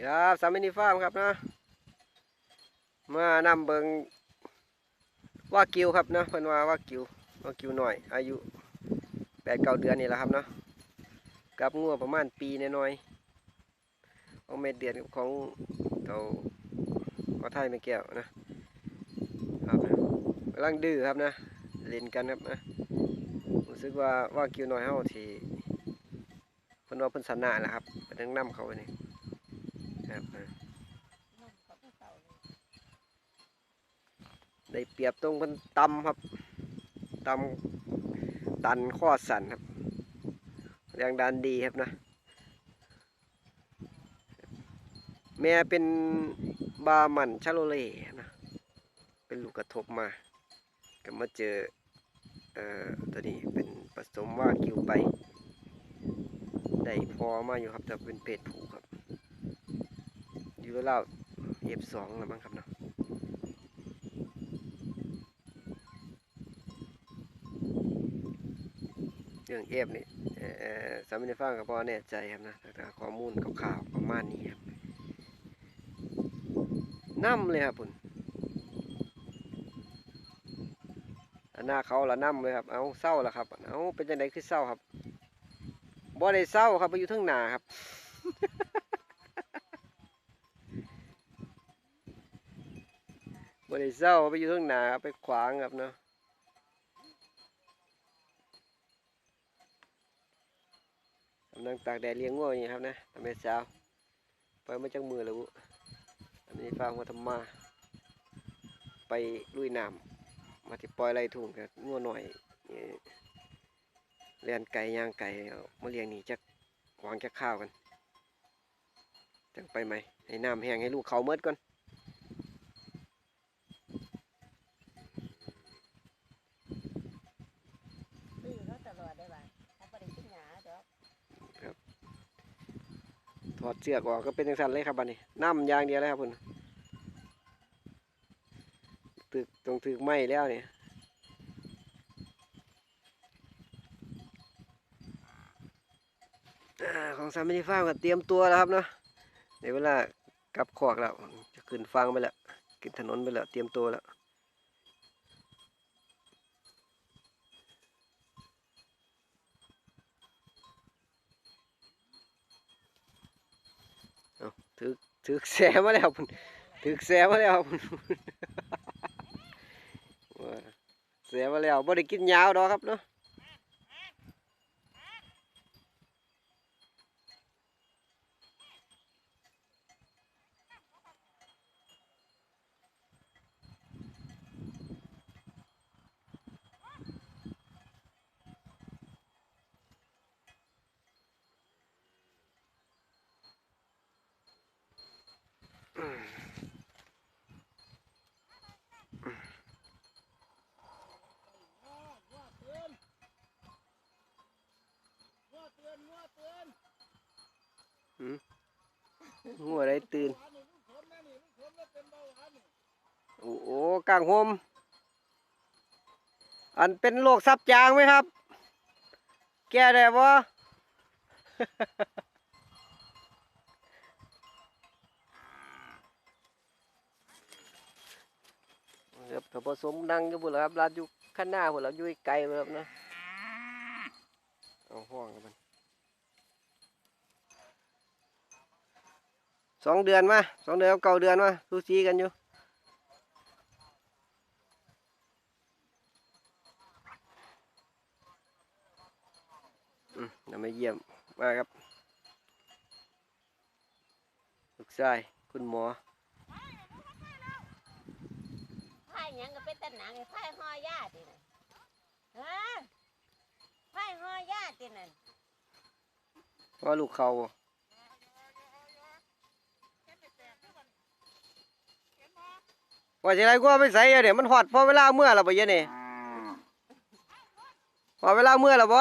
ครับสามินิฟาร์มครับนะมานำเบิงว่ากิวครับนะเพิ่นว่าว่ากิวว่ากิวหน่อย อายุแปดเก้าเดือนนี่แหละครับเนาะกับงัวประมาณปีน้อยๆองเม็ดเดือนของเต่าเอาไทยไม่แก้วนะครับนะกำลังดื้อครับนะเล่นกันครับนะรู้สึกว่าว่ากิวหน้อยเฮาที่เพิ่นว่าเพิ่นสนาแหละครับเพิ่นนำเขาไปนี่ ครับได้เปรียบตรงมันตำครับตำตันข้อสั่นครับแรงดันดีครับนะ แม่เป็นบาหมันชาโลเล่นะ เป็นลูกกระทบมาก็มาเจอเอ่อตัวนี้เป็นผสมว่ากิวไป ได้พอมาอยู่ครับแต่เป็นเพศผูครับ อยู่แล้วเอฟสองแล้วมั้งครับเนาะเรื่องเอฟนี่สามีในฟังกับพ่อแน่ใจครับนะแต่ข้อมูลข่าวๆประมาณนี้ครับน้ำเลยครับคุณหน้าเขาละน้ำเลยครับ เอาเศร้าละครับ เอาเป็นจังไดคือเศร้าครับบ่ได้เศร้าครับไปอยู่ทั้งหนาครับ บริเศร้าไปอยู่ข้างหนาไปขวางครับเนาะกำลังตากแดดเลี้ยงงัวอย่างนี้ครับนะทำให้เช้าไปมาจากมือแล้วอันนี้ฟางมาทำมา ไปลุยน้ำมาที่ปล่อยไรทุ่งกับงัวหน่อยนี่เลี้ยนไก่ย่างไก่มาเลี้ยงนี่จักวางจักข้าวกันจังไปไหมให้น้ำแห้งให้ลูกเขาเมดก่อน ซื้อเขาตลอดได้บ่าเขาบ่ได้กินหยาดอก ถอดเสื้อออกก็เป็นจังสันเลยครับบัดนี้น้ำยางเดียวเลยครับคุณตึกตรงตึกไหมแล้วเนี่ยของสามมินิฟาร์มก็เตรียมตัวแล้วครับเนาะในเวลากลับขอกแล้วจะขึ้นฟังไปแล้วขึ้นถนนไปแล้วเตรียมตัวแล้ว ถึกถึกแสมาแล้วพุ่นถึกแสมาแล้วพุ่นแสมาแล้วบ่ได้กินยาวดอกครับเนาะ หัว ได้ตื่น โอ้โหกางโฮมอันเป็นโรคซับจางไหมครับ แก้ได้บ่ครับถ้าผสมนั่งอยู่พุ่นล่ครับร้านอยู่ข้างหน้าพุ่นล่อยู่ไกลพุ่นครับนะเอาห้องกันมัน สองเดือนมาสองเดือนกับเก่าเดือนมาสูสีกันอยู่อืมเดี๋ยวมาเยี่ยมมาครับลูกชายคุณหมอไผ่หยังก็เป็นแต่หนังไอ้ไผ่ห่อยาติน่ะฮะไผ่ห่อยาตินั่นว่าลูกเขาบ่ ว่าจะไรกูเอาไปใส่เดี๋ยวมันหอดพอเวลาเมื่อแล้วบ่เยอะนี่พอเวลาเมื่อเราบ่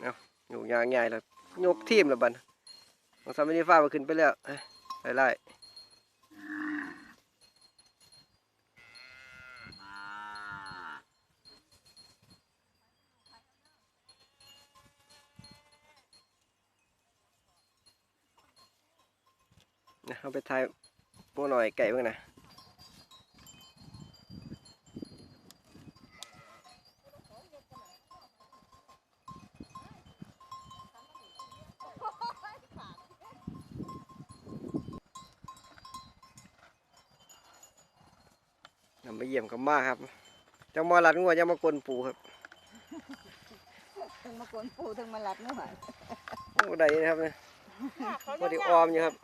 เอาอยู่ยางใหญ่แล้วยกทีมแล้วบัดของสามีฟ้ามาขึ้นไปแล้วไล่ นะเอาไปถ่ายพวกหน่อยไก่เบ้างนะนำมาเยี่ยมกับมาครับจังมาลัดงัวจังมากวนปูครับทั้งมากวนปูทั้งมาลัดนู่นโอ้ได้นะครับเนี่ยพอดีออมอยู่ครับ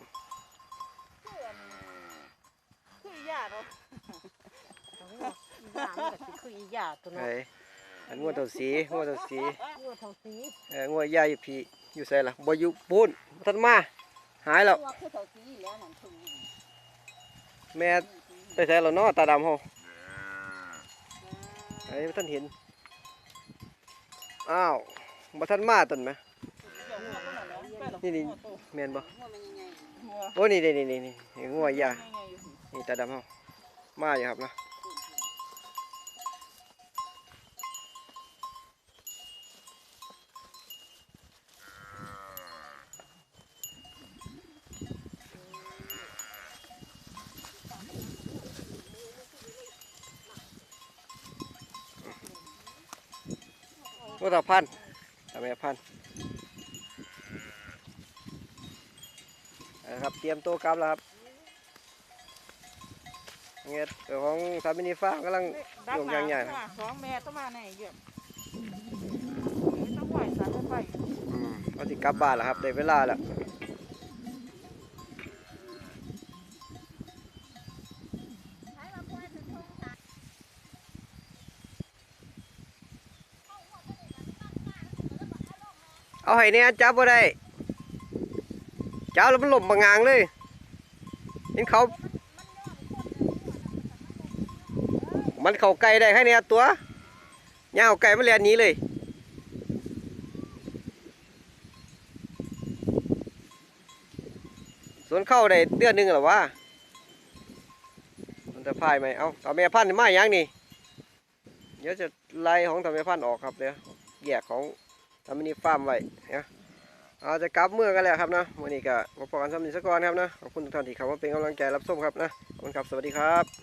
คือยาเนาะยามันก็สิคือยาตัวไอ้เนาะอันงัวตัวสีงัวตัวสีงัวเท่าสีเอองัวยาอยู่พี่อยู่ใส่ละบ่อยู่ปูนบ่ทันมาหายแล้วตัวคือเท่าสีแล้วนั่นคือแม่ไปใส่แล้วเนาะตาดำเฮาไอ้บ่ทันเห็นอ้าวบ่ทันมาต้นไหมนี่นี่แม่นบ่ หัวโอ้นี่นี่นี่นี่นี่งัวยานี่ตาดำเฮามาอยู่ครับนะโอ้ตาพันตาแม่พัน นะครับ เตรียมตัวกลับแล้วครับเงี้ยเจ้าของสามินีฟ้าร์มกำลังโยงยางใหญ่ครับสองแม่ต้องมาไหนเยอะต้องไหวสารไฟอืมเอาสิกลับบ้านแล้วครับได้เวลาแล้วเอาให้เนี่ยจับบ่ได้ จับแล้วมันหล่มบางงางเลยเห็นเขา มันเข้าไกลได้แค่เนี้ยตัวย่างเอาไก่มาเรียนนี้เลยสวนเข้าได้เดือนหนึ่งหรอวะมันจะพายไหมเอาเอาแม่พันธุ์มาอย่างนี่เดี๋ยวจะไล่ของทำแม่พันธุ์ออกครับเดี๋ยวแยกของทำมินิฟาร์มไว้เนี่ย เอาจะกลับเมื่อกันแล้วครับนะวันนี้ก็มาพอกันสำหรับนิสกรครับนะขอบคุณทุกท่านที่เข้ามาเป็นกำลังใจรับชมครับนะขอบคุณครับสวัสดีครับ